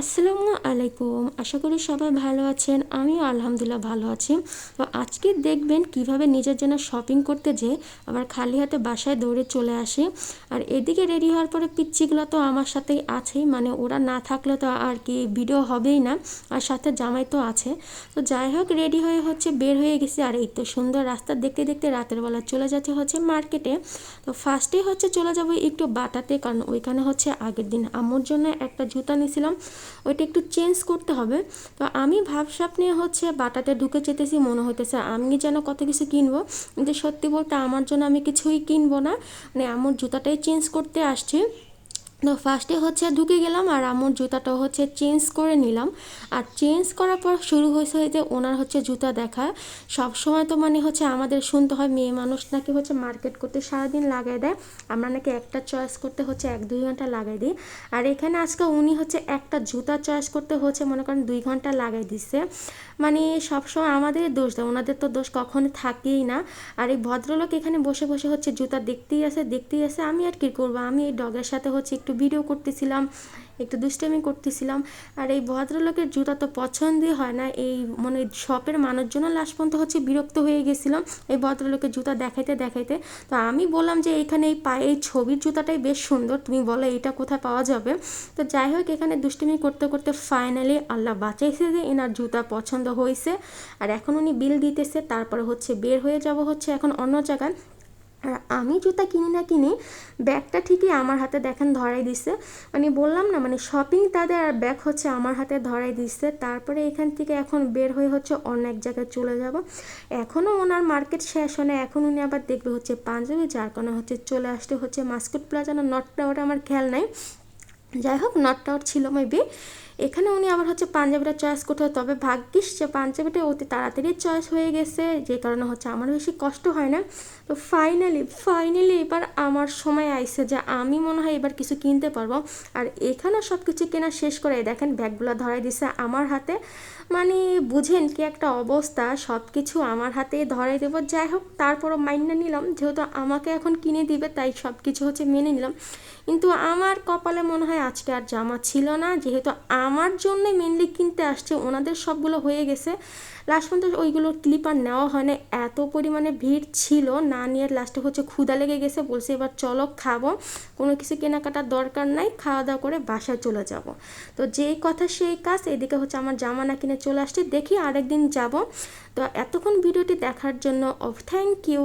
আসসালামু আলাইকুম। আশা করি সবাই ভালো আছেন। আমিও আলহামদুলিল্লাহ ভালো আছি। তো আজকে দেখবেন কীভাবে নিজের জন্য শপিং করতে যে আবার খালি হাতে বাসায় দৌড়ে চলে আসি। আর এদিকে রেডি হওয়ার পরে পিচ্চিগুলো তো আমার সাথেই আছেই মানে ওরা না থাকলে তো আর কি ভিডিও হবেই না। আর সাথে জামাই তো আছে। তো যাই হোক, রেডি হয়ে হচ্ছে বের হয়ে গেছি। আর এই তো সুন্দর রাস্তা দেখতে দেখতে রাতের বেলা চলে যাচ্ছে হচ্ছে মার্কেটে। তো ফার্স্টেই হচ্ছে চলে যাব একটু বাটাতে। কারণ ওইখানে হচ্ছে আগের দিন আম্মুর জন্য একটা জুতা নিয়েছিলাম। ওইটা একটু চেঞ্জ করতে হবে। তো আমি ভাবসাপ নিয়ে হচ্ছে বাটাতে ঢুকে যেতেছি, মনে হইতেছে আমি যেন কত কিছু কিনবো। কিন্তু সত্যি বলতে আমার জন্য আমি কিছুই কিনবো না। মানে আমার জুতাটাই চেঞ্জ করতে আসছি। তো ফার্স্টে হচ্ছে ঢুকে গেলাম আর আমার জুতাটাও হচ্ছে চেঞ্জ করে নিলাম। আর চেঞ্জ করার পর শুরু হয়েছে যে ওনার হচ্ছে জুতা দেখা। সব সময় তো মানে হচ্ছে আমাদের শুনতে হয়, মেয়ে মানুষ নাকি হচ্ছে মার্কেট করতে সারাদিন লাগাই দেয়। আমরা নাকি একটা চয়েস করতে হচ্ছে এক দুই ঘণ্টা লাগাই দিই। আর এখানে আজকে উনি হচ্ছে একটা জুতা চয়েস করতে হচ্ছে, মনে করেন দুই ঘণ্টা লাগাই দিচ্ছে মানে সবসময় আমাদের দোষ দেয়, ওনাদের তো দোষ কখনো থাকেই না। আর এই ভদ্রলোক এখানে বসে বসে হচ্ছে জুতা দেখতেই আছে দেখতেই আছে, আমি আর কি করব? আমি এই ডগের সাথে হচ্ছে একটু ভিডিও করতেছিলাম, একটু দুষ্টামি করতেছিলাম। আর এই ভদ্রলোকের জুতা তো পছন্দই হয় না, এই মানে শপের মানুষজন লাস্ট পর্যন্ত হচ্ছে বিরক্ত হয়ে গেছিলাম এই ভদ্রলোকের জুতা দেখাইতে দেখাইতে। তো আমি বললাম যে এখানে এই পায়ে এই ছবির জুতাটাই বেশ সুন্দর, তুমি বলো এটা কোথায় পাওয়া যাবে? তো যাই হোক, এখানে দুষ্টুমি করতে করতে ফাইনালি আল্লাহ বাঁচাইছে যে এনার জুতা পছন্দ হয়েছে। আর এখন উনি বিল দিতেছে, তারপরে হচ্ছে বের হয়ে যাব হচ্ছে এখন অন্য জায়গায়। আর আমি জুতা কিনি না কিনি, ব্যাগটা ঠিকই আমার হাতে দেখেন ধরাই দিছে। মানে বললাম না মানে শপিং তাদের আর ব্যাগ হচ্ছে আমার হাতে ধরাই দিচ্ছে তারপরে এখান থেকে এখন বের হয়ে হচ্ছে অন্য এক জায়গায় চলে যাব। এখনও ওনার মার্কেট শেষ হয় না, এখন উনি আবার দেখবে হচ্ছে পাঞ্জাবি, যার কারণে হচ্ছে চলে আসতে হচ্ছে মাস্কুট প্লাজা না নট টাওয়ার আমার খেয়াল নাই। যাই হোক নট টাওয়ার ছিল মেবি এখানে উনি আবার হচ্ছে পাঞ্জাবিটা চয়েস করতে হয়। তবে ভাগ্যিস যে পাঞ্জাবিটা অতি তাড়াতাড়ি চয়েস হয়ে গেছে, যে কারণে হচ্ছে আমার বেশি কষ্ট হয় না। তো ফাইনালি ফাইনালি এবার আমার সময় আইসে যে আমি মনে হয় এবার কিছু কিনতে পারব। আর এখানেও সব কিছু কেনা শেষ করে দেখেন ব্যাগগুলো ধরাই দিছে আমার হাতে। মানে বুঝেন কি একটা অবস্থা সব কিছু আমার হাতে ধরাই দেবো। যাই হোক, তারপরও মাইন্ডে নিলাম। যেহেতু আমাকে এখন কিনে দিবে, তাই সব কিছু হচ্ছে মেনে নিলাম। কিন্তু আমার কপালে মনে হয় আজকে আর জামা ছিল না। যেহেতু আমার জন্যই মেনলি কিনতে আসছে, ওনাদের সবগুলো হয়ে গেছে। লাস্ট পর্যন্ত ওইগুলো ক্লিপ আর নেওয়া হয় না এত পরিমাণে ভিড় ছিল, না নিয়ে লাস্টে হচ্ছে ক্ষুদা লেগে গেছে, বলছে এবার চলো খাব। কোনো কিছু কেনাকাটার দরকার নাই, খাওয়া দাওয়া করে বাসায় চলে যাব। তো যেই কথা সেই কাজ, এদিকে হচ্ছে আমার জামা না কিনে চলে আসছে, দেখি আরেকদিন যাব। তো এতক্ষণ ভিডিওটি দেখার জন্য অফ থ্যাংক ইউ